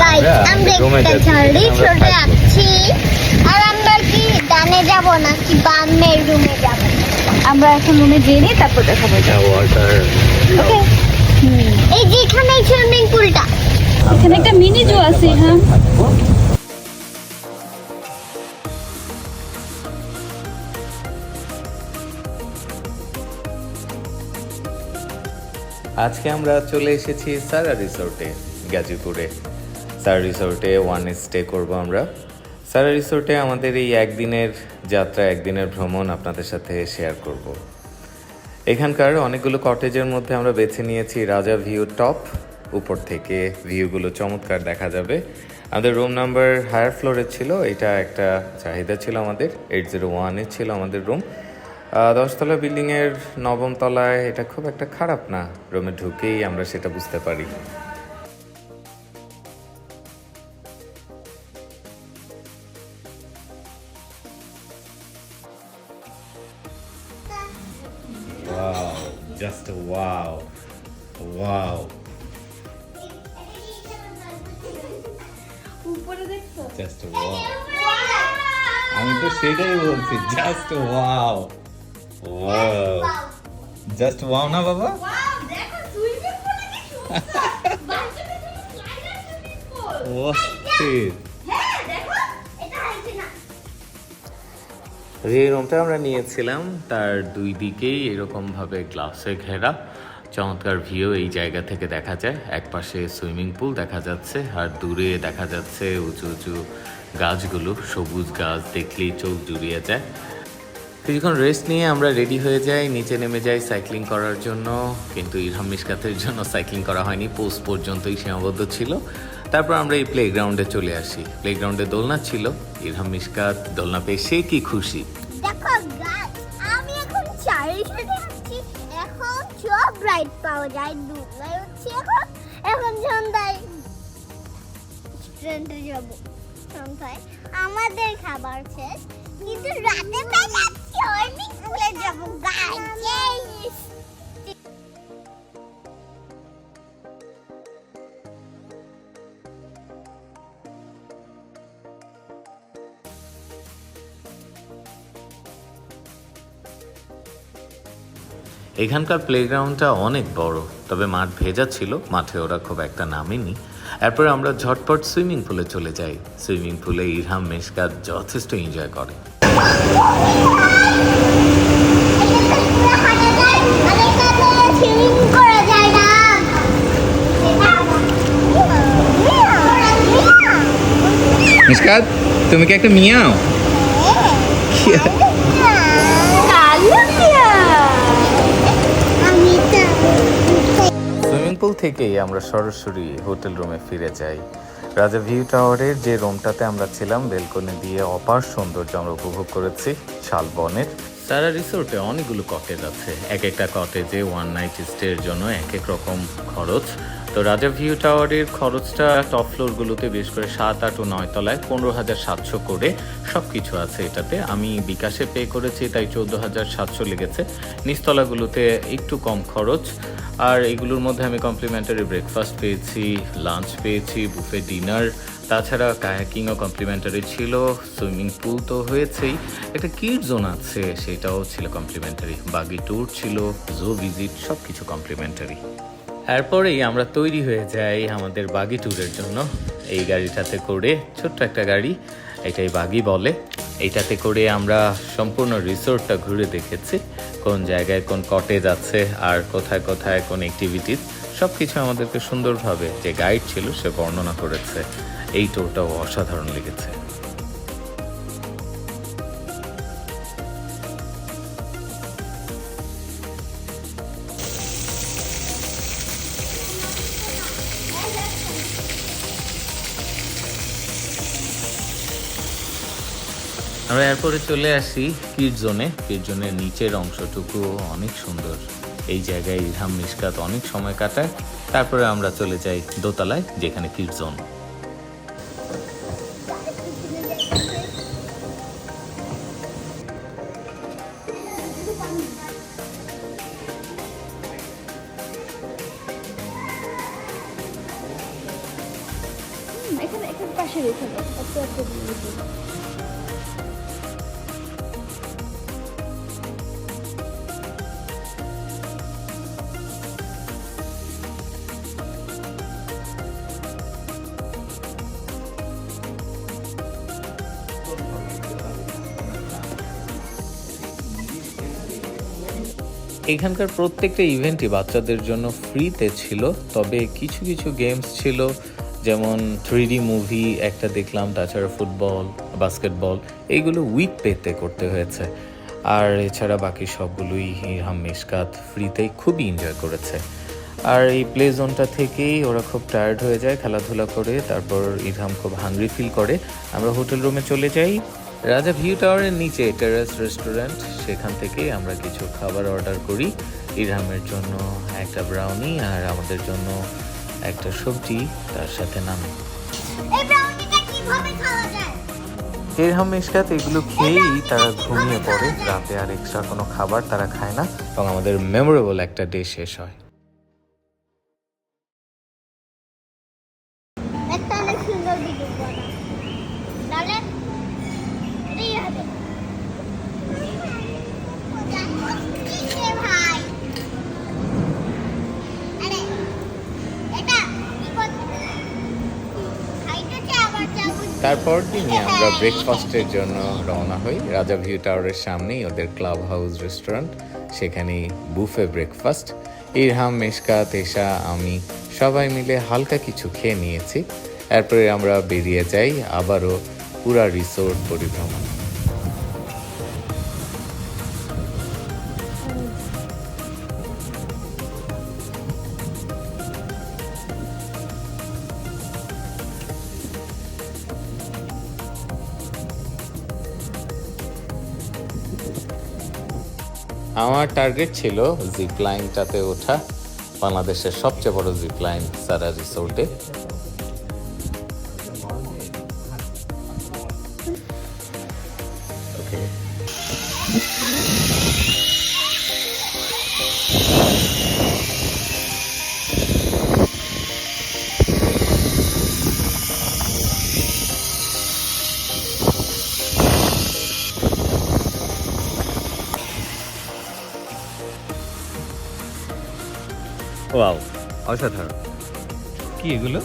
Guys আমরা আমরা আমাদের রুমে একটা ঝাড়ি আমরা আছি আর আমরা কি ডানে যাব নাকি বামের রুমে যাব? আমরা এখন রুমে যেয়ে নিই তারপর ওকে এই যে এখানে সুইমিং পুলটা এখানে একটা মিনি জু আছে হ্যাঁ। আজকে আমরা চলে এসেছি সারা রিসোর্টে গাজীপুরে। সারা রিসোর্টে ওয়ান স্টে করব আমরা। সারা রিসোর্টে আমাদের এই একদিনের যাত্রা, একদিনের ভ্রমণ আপনাদের সাথে শেয়ার করব। এখানকার অনেকগুলো কটেজের মধ্যে আমরা বেছে নিয়েছি রাজা ভিউ টপ উপর থেকে ভিউগুলো চমৎকার দেখা যাবে। আমাদের রুম নাম্বার হায়ার ফ্লোরে ছিল, এটা একটা চাহিদা ছিল আমাদের এইট জিরো ওয়ানে ছিল আমাদের রুম দশতলা বিল্ডিংয়ের নবম তলায় এটা খুব একটা খারাপ না রুমে ঢুকেই আমরা সেটা বুঝতে পারি। Wow, just wow. Wow. উপরে দেখছ Just wow. আমি তো সেটাই বলছি just wow wow just wow না বাবা অস্থির যে রুমটা আমরা নিয়েছিলাম, তার দুই দিকেই এরকমভাবে গ্লাসে ঘেরা। চমৎকার ভিউ এই জায়গা থেকে দেখা যায়। এক পাশে সুইমিং পুল দেখা যাচ্ছে, আর দূরে দেখা যাচ্ছে উঁচু উঁচু গাছগুলো। সবুজ গাছ দেখলেই চোখ জুড়িয়ে যায়। কিছুক্ষণ রেস্ট নিয়ে আমরা রেডি হয়ে যাই, নিচে নেমে যাই সাইক্লিং করার জন্য। কিন্তু ইরহাম মিসকাতের জন্য সাইক্লিং করা হয়নি পোস্ট পর্যন্তই সীমাবদ্ধ ছিল। তারপর আমরা এই প্লেগ্রাউন্ডে চলে আসি। প্লেগ্রাউন্ডে দোলনা ছিল। ইরহাম মিসকাত দোলনা পেয়ে সে কি খুশি? গাছ আমি এখন এখন পাওয়া হচ্ছে এখন। যাব। আমাদের খাবার শেষ। কিন্তু রাতে বেলা পুলে যাব। গাইস এখানকার প্লেগ্রাউন্ডটা অনেক বড় তবে মাঠ ভেজা ছিল মাঠে ওরা খুব একটা নামেনি। এরপর আমরা ঝটপট সুইমিং পুলে চলে যাই। সুইমিং পুলে ইরহাম মেশকাত যথেষ্ট এনজয় করে। তুমি কি একটা মিয়াও? থেকেই আমরা সরাসরি হোটেল রুমে ফিরে যাই। রাজা ভিউ টাওয়ারের যে রুমটাতে আমরা ছিলাম, বেলকনি দিয়ে অপার সৌন্দর্য আমরা উপভোগ করেছি শালবনের সারা রিসোর্টে অনেকগুলো কটেজ আছে। এক একটা কটেজে ওয়ান নাইট স্টের জন্য এক এক রকম খরচ। তো রাজা ভিউ টাওয়ারের খরচটা টপ ফ্লোরগুলোতে বেশ করে সাত, আট ও নয় তলায় পনেরো হাজার সাতশো করে সব কিছু আছে এটাতে। আমি বিকাশে পে করেছি, তাই চোদ্দ হাজার সাতশো লেগেছে। নিচতলাগুলোতে একটু কম খরচ। আর এগুলোর মধ্যে আমি কমপ্লিমেন্টারি ব্রেকফাস্ট পেয়েছি লাঞ্চ পেয়েছি বুফে ডিনার তাছাড়া কায়াকিংও কমপ্লিমেন্টারি ছিল সুইমিং পুল তো হয়েছেই। একটা কিড জোন আছে, সেটাও ছিল কমপ্লিমেন্টারি বাগি ট্যুর ছিল জো ভিজিট সব কিছু কমপ্লিমেন্টারি এরপরেই আমরা তৈরি হয়ে যাই আমাদের বাগি ট্যুরের জন্য। এই গাড়িটাতে করে, ছোট্ট একটা গাড়ি, এটাই বাগি বলে। এইটাতে করে আমরা সম্পূর্ণ রিসোর্টটা ঘুরে দেখেছি। কোন জায়গায় কোন কটেজ আছে, আর কোথায় কোথায় কোন অ্যাক্টিভিটিস সব কিছু আমাদেরকে সুন্দরভাবে যে গাইড ছিল সে বর্ণনা করেছে। এই ট্যুরটাও অসাধারণ লেগেছে। আমরা এরপরে চলে আসি কিড জোনে কিড জোনের নিচের অংশটুকু অনেক সুন্দর। এই জায়গায় ইরহাম মিসকাত অনেক সময় কাটায়। তারপরে আমরা চলে যাই দোতলায়, যেখানে কিড জোন এখানে এখানে পাশে রেখে এখানকার প্রত্যেকটা ইভেন্টই বাচ্চাদের জন্য ফ্রিতে ছিল, তবে কিছু কিছু গেমস ছিল, যেমন থ্রি মুভি একটা দেখলাম, তাছাড়া ফুটবল বাস্কেটবল এইগুলো উইক পেতে করতে হয়েছে। আর এছাড়া বাকি সবগুলোই ইরহাম মিসকাত ফ্রিতেই খুবই এনজয় করেছে। আর এই প্লে জোনটা থেকেই ওরা খুব টায়ার্ড হয়ে যায়, খেলাধুলা করে, তারপর ইরহাম খুব হাংরি ফিল করে। আমরা হোটেল রুমে চলে যাই। রাজা ভিউ টাওয়ারের নিচে টেরাস রেস্টুরেন্ট। সেখান থেকে আমরা কিছু খাবার অর্ডার করি। ইরহামের জন্য একটা ব্রাউনি আর আমাদের জন্য একটা সবজি তার সাথে নামে ইরহাম মিসকাত এগুলো খেয়েই তারা ঘুমিয়ে পড়ে। রাতে আর এক্সট্রা কোনো খাবার তারা খায় না এবং আমাদের মেমোরেবল একটা ডে শেষ হয়। একটা অনেক সুন্দর ভিডিও বানা তাহলে এটাই হবে কিসে ভাই আরে এটা কি করতে খাইতেছে আবার যাব তারপর দিনই আমরা ব্রেকফাস্টের জন্য রওনা হই। রাজা ভিউ টাওয়ারের সামনেই ওদের ক্লাব হাউস রেস্টুরেন্ট সেখানেই বুফে ব্রেকফাস্ট ইরহাম, মেশকা এশা আমি সবাই মিলে হালকা কিছু খেয়ে নিয়েছি। এরপরে আমরা বেরিয়ে যাই, আবারও পুরা রিসোর্ট পরিভ্রমণ। আমার টার্গেট ছিল জিপ লাইনটাতে ওঠা বাংলাদেশের সবচেয়ে বড় জিপ লাইন সারা রিসোর্টে ওয়াও। অসাধারণ। কি এগুলো?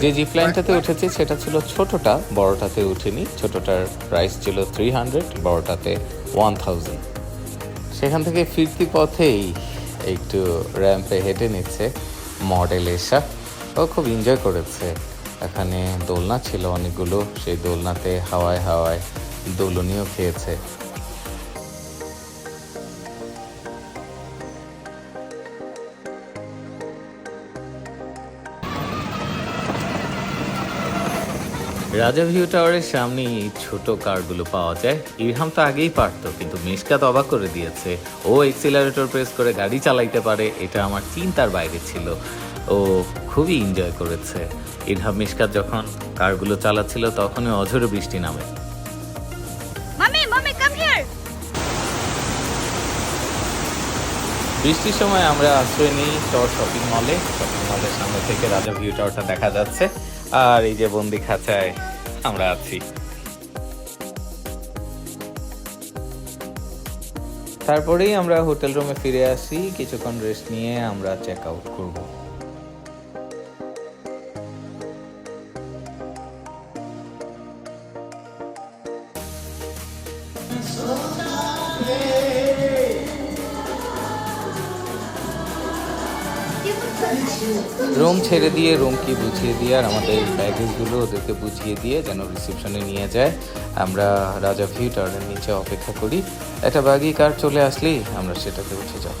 যে জিপ লাইনটাতে উঠেছি সেটা ছিল ছোটটা বড়টাতে উঠিনি। ছোটটার প্রাইস ছিল থ্রি হান্ড্রেড বড়টাতে ওয়ান থাউজেন্ড সেখান থেকে ফিরতি পথেই একটু র্যাম্পে হেঁটে নিচ্ছে মডেল এসা। ও খুব এনজয় করেছে। এখানে দোলনা ছিল অনেকগুলো সেই দোলনাতে হাওয়ায় হাওয়ায় দোলনীয় খেয়েছে। রাজা ভিউ টাওয়ারের সামনেই এই ছোট কারগুলো পাওয়া যায়। ইরহাম তো আগেই পারতো কিন্তু মিসকাত অবাক করে দিয়েছে। ও এক্সিলারেটর প্রেস করে গাড়ি চালাইতে পারে এটা আমার চিন্তার বাইরে ছিল। ও খুবই এনজয় করেছে। ইরহাম মিসকাত যখন কারগুলো চালাচ্ছিল তখনই অঝরে বৃষ্টি নামে। মামি মামি কাম হিয়ার বৃষ্টির সময় আমরা আশ্রয় নিই চর শপিং মলে। শপিং মলের সামনে থেকে রাজা ভিউ টাওয়ারটা দেখা যাচ্ছে। আর এই যে বন্দি খাঁচায় আমরা আছি। তারপরেই আমরা হোটেল রুমে ফিরে আসি, কিছুক্ষণ রেস্ট নিয়ে আমরা চেক আউট করব। রুম ছেড়ে দিয়ে রুমকে বুঝিয়ে দিয়ে, আর আমাদের ব্যাগেজগুলো ওদেরকে বুঝিয়ে দিয়ে যেন রিসেপশনে নিয়ে যায়। আমরা রাজা ভিউ টাওয়ারের নিচে অপেক্ষা করি। একটা বাগি কার চলে আসলেই আমরা সেটাতে উঠে যাব।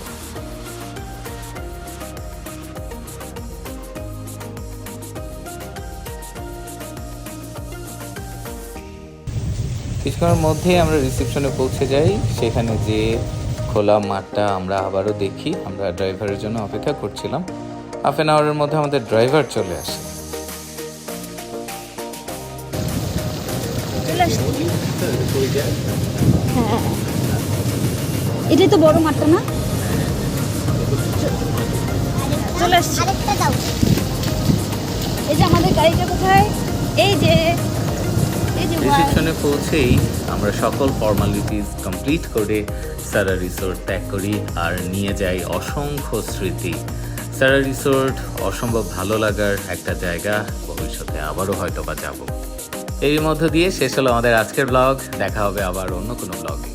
কিছুক্ষণের মধ্যেই আমরা রিসেপশনে পৌঁছে যাই। সেখানে যে খোলা মাঠটা আমরা আবারও দেখি। আমরা ড্রাইভারের জন্য অপেক্ষা করছিলাম। হাফ অ্যান আওয়ারের মধ্যে আমাদের ড্রাইভার চলে আসে। চলে আসছি? হ্যাঁ। এটাই তো বড় মাঠটা না? চলে আসছি। এই যে আমাদের গাড়িটা কোথায়? এই যে এই যে white। রিসেপশনে পৌঁছেই আমরা সকল ফর্মালিটিস কমপ্লিট করে সারা রিসোর্ট ত্যাগ করি আর নিয়ে যাই অসংখ্য স্মৃতি। সারা রিসোর্ট, অসম্ভব ভালো লাগার একটা জায়গা, ভবিষ্যতে আবারও হয়তো বা যাব। এরই মধ্য দিয়ে শেষ হলো আমাদের আজকের ব্লগ। দেখা হবে আবার অন্য কোনো ব্লগে।